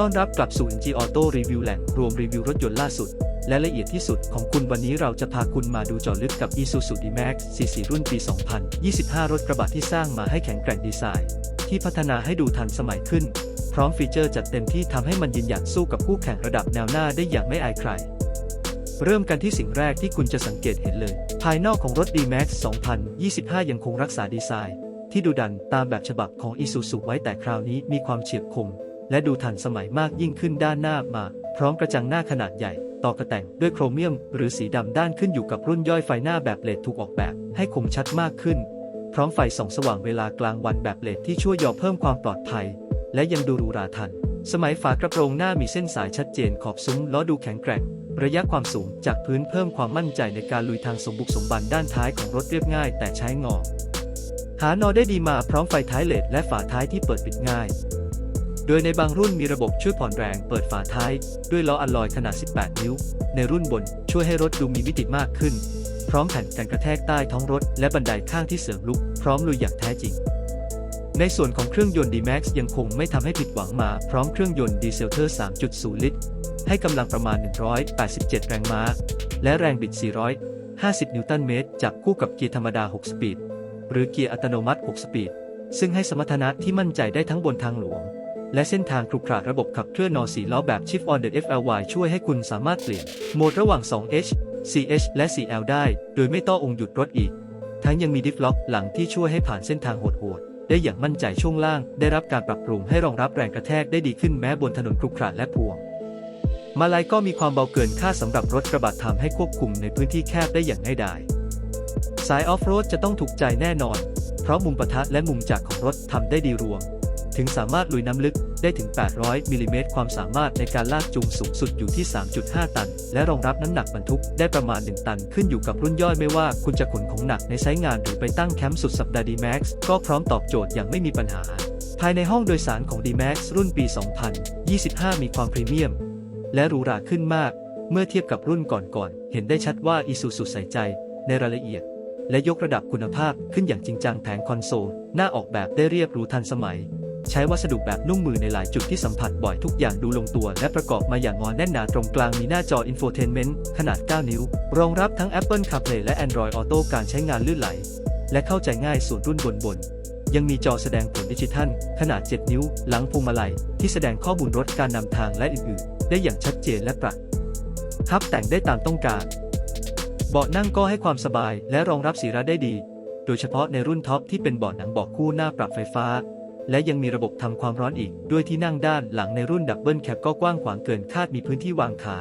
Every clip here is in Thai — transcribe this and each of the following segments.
ต้อนรับกลับสู่ NG Auto Review แหล่งรวมรีวิวรถยนต์ล่าสุด และละเอียดที่สุดของคุณวันนี้เราจะพาคุณมาดูเจอลึกกับ Isuzu D-Max C4 รุ่นปี 2025 รถกระบะที่สร้างมาให้แข็งแกร่งดีไซน์ ที่พัฒนาให้ดูทันสมัยขึ้น พร้อมฟีเจอร์จัดเต็มที่ทำให้มันยืนหยัดสู้กับคู่แข่งระดับแนวหน้าได้อย่างไม่อายใคร เริ่มกันที่สิ่งแรกที่คุณจะสังเกตเห็นเลย ภายนอกของรถ D-Max 2025 ยังคงรักษาดีไซน์ ที่ดูดันตามแบบฉบับของ Isuzu ไว้แต่คราวนี้มีความเฉียบคม และดูทันสมัยมากยิ่งขึ้นด้านหน้ามา พร้อมกระจังหน้าขนาดใหญ่ ต่อกระแต่งด้วยโครเมียม หรือสีดำด้านขึ้นอยู่กับรุ่นย่อยไฟหน้าแบบเลดถูกออกแบบ ให้คมชัดมากขึ้น พร้อมไฟส่องสว่างเวลากลางวันแบบเลดที่ช่วยยอเพิ่มความปลอดภัย และยังดูหรูหราทัน สมัยฝากระโปรงหน้ามีเส้นสายชัดเจนขอบซุ้มล้อดูแข็งแกร่งระยะความสูงจากพื้นเพิ่มความมั่นใจในการลุยทางสมบุกสมบันด้านท้ายของรถเรียบง่ายแต่ใช้งอ หานอได้ดีมาพร้อมไฟท้ายเลดและฝาท้ายที่เปิดปิดง่าย โดยในบางรุ่นมีระบบช่วยผ่อนแรงเปิดฝาท้าย ด้วยล้ออัลลอยขนาด 18 นิ้ว ในรุ่นบนช่วยให้รถดูมีมิติมากขึ้น พร้อมแผ่นกันกระแทกใต้ท้องรถ และบันไดข้างที่เสริมลุก พร้อมลุยอย่างแท้จริง ในส่วนของเครื่องยนต์ D-Max ยังคงไม่ทำให้ผิดหวังมาพร้อมเครื่องยนต์ดีเซลเทอร์ 3.0 ลิตร ให้กำลังประมาณ 187 แรงม้า และแรงบิด 450 นิวตันเมตรจับคู่กับเกียร์ธรรมดา 6 สปีด หรือเกียร์อัตโนมัติ 6 สปีด ซึ่งให้สมรรถนะที่มั่นใจได้ทั้งบนทางหลวง และเส้นทางครุขระระบบขับเคลื่อนนอสีล้อแบบ Shift on the FLY ช่วยให้คุณสามารถเปลี่ยนโหมดระหว่าง 2H4H และ 4L ได้ โดยไม่ต้ององหยุดรถอีก ทั้งยังมีดิฟล็อกหลังที่ช่วยให้ผ่านเส้นทางโหดๆได้อย่างมั่นใจช่วงล่าง ได้รับการปรับปรุงให้รองรับแรงกระแทกได้ดีขึ้นแม้บนถนนครุขระและพวง มาลายก็มีความเบาเกินคาดสำหรับรถกระบะทำให้ควบคุมในพื้นที่แคบได้อย่างง่ายดายสายออฟโรดจะต้องถูกใจแน่นอน เพราะมุมปะทะและมุมจากของรถทำได้ดีรวม ถึงสามารถลุยน้ำลึกได้ถึง 800 มิลลิเมตร ความสามารถในการลากจูงสูงสุดอยู่ที่ 3.5 ตัน และรองรับน้ำหนักบรรทุกได้ประมาณ 1 ตัน ขึ้นอยู่กับรุ่นย่อยไม่ว่าคุณจะขนของหนักในไซต์งานหรือไปตั้งแคมป์สุดสัปดาห์ D-Max ก็พร้อมตอบโจทย์อย่างไม่มีปัญหา ภายในห้องโดยสารของ D-Max รุ่นปี 2025 มีความพรีเมียม และหรูหราขึ้นมาก เมื่อเทียบกับรุ่นก่อนๆ เห็นได้ชัดว่า Isuzu ใส่ใจในรายละเอียด และยกระดับคุณภาพขึ้นอย่างจริงจังแผงคอนโซลหน้าออกแบบได้เรียบรูทันสมัย ใช้วัสดุแบบนุ่มมือในหลายจุดที่สัมผัสบ่อยทุกอย่างดูลงตัว และประกอบมาอย่างงอนแน่นหนาตรงกลางมีหน้าจอ Infotainment ขนาด 9 นิ้ว รองรับทั้ง Apple CarPlay และ Android Auto การใช้งานลื่นไหล และเข้าใจง่ายส่วนรุ่นบนบนยังมีจอแสดงผลดิจิทัล ขนาด 7 นิ้ว หลังพวงมาลัย ที่แสดงข้อมูลรถการนำทางและอื่นๆ ได้อย่างชัดเจนและประทับแต่งได้ตามต้องการ เบาะนั่งก็ให้ความสบายและรองรับสีระได้ดี โดยเฉพาะในรุ่นท็อปที่เป็นเบาะหนังเบาะคู่หน้าปรับไฟฟ้า และยังมีระบบทำความร้อนอีก ด้วยที่นั่งด้านหลังในรุ่นดับเบิลแคปก็กว้างขวางเกินคาดมีพื้นที่วางขา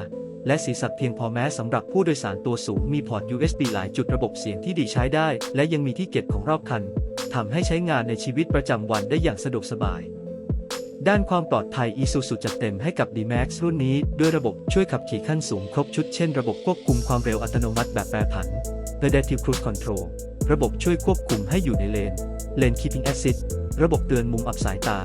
และสีสัดเพียงพอแม้สำหรับผู้โดยสารตัวสูงมีพอร์ต USB หลายจุดระบบเสียงที่ดีใช้ได้ และยังมีที่เก็บของรอบคันทำให้ใช้งานในชีวิตประจำวันได้อย่างสะดวกสบาย ด้านความปลอดภัย Isuzu จัดเต็มให้กับ D-Max รุ่นนี้ด้วยระบบช่วยขับขี่ขั้นสูงครบชุดเช่นระบบควบคุมความเร็วอัตโนมัติแบบแปรผัน Adaptive Cruise Control ระบบช่วยควบคุมให้อยู่ในเลน Lane Keeping Assist ระบบเตือนมุมอับสายตา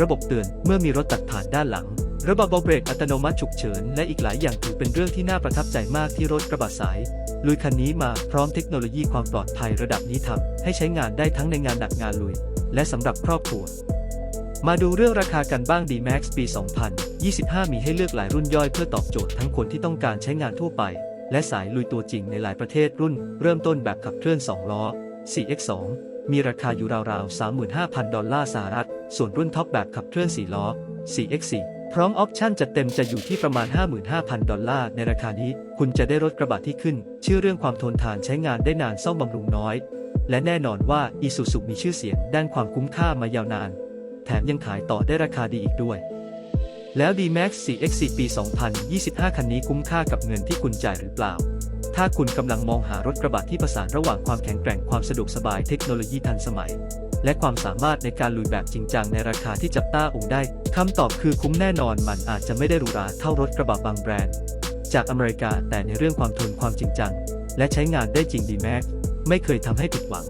ระบบเตือนเมื่อมีรถตัดผ่านด้านหลัง ระบบเบรกอัตโนมัติฉุกเฉิน และอีกหลายอย่างถือเป็นเรื่องที่น่าประทับใจมากที่รถกระบะสาย ลุยคันนี้มาพร้อมเทคโนโลยีความปลอดภัยระดับนี้ทำให้ใช้งานได้ทั้งในงานหนักงานลุย และสำหรับครอบครัวมาดูเรื่องราคากันบ้าง D-Max ปี 2025 มีให้เลือกหลายรุ่นย่อยเพื่อตอบโจทย์ทั้งคนที่ต้องการใช้งานทั่วไป และสายลุยตัวจริงในหลายประเทศรุ่น เริ่มต้นแบบขับเคลื่อน 2 ล้อ 4x2 มีราคาอยู่ราวๆ 35,000 ดอลลาร์สหรัฐ ส่วนรุ่นท็อปแบบขับเคลื่อน 4 ล้อ 4x4 พร้อมออปชั่นจัดเต็มจะอยู่ที่ประมาณ 55,000 ดอลลาร์ ในราคานี้ คุณจะได้รถกระบะที่ขึ้น ชื่อเรื่องความทนทานใช้งานได้นานซ่อมบำรุงน้อย และแน่นอนว่า Isuzu มีชื่อเสียงด้านความคุ้มค่ามายาวนาน แถมยังขายต่อได้ราคาดีอีกด้วย แล้ว D-Max 4X4 ปี 2025 คันนี้คุ้มค่ากับเงินที่คุณจ่ายหรือเปล่า ถ้าคุณกำลังมองหารถกระบะที่ผสานระหว่างความแข็งแกร่งความสะดวกสบายเทคโนโลยีทันสมัย และความสามารถในการลุยแบบจริงจังในราคาที่จับต้าองได้คำตอบคือคุ้มแน่นอนมันอาจจะไม่ได้หรูหราเท่ารถกระบะบางแบรนด์ จากอเมริกาแต่ในเรื่องความทนความจริงจัง และใช้งานได้จริง D-Max ไม่เคยทำให้ผิดหวัง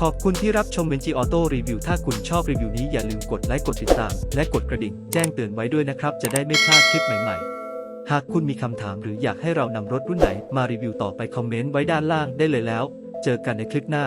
ขอบคุณที่รับชมเวนจีออโต้รีวิวถ้าคุณชอบรีวิวนี้อย่าลืมกดไลค์กดติดตาม และกดกระดิ่งแจ้งเตือนไว้ด้วยนะครับ จะได้ไม่พลาดคลิปใหม่ๆ หากคุณมีคำถามหรืออยากให้เรานำรถรุ่นไหนมารีวิวต่อไปคอมเมนต์ไว้ด้านล่างได้เลยแล้ว เจอกันในคลิปหน้า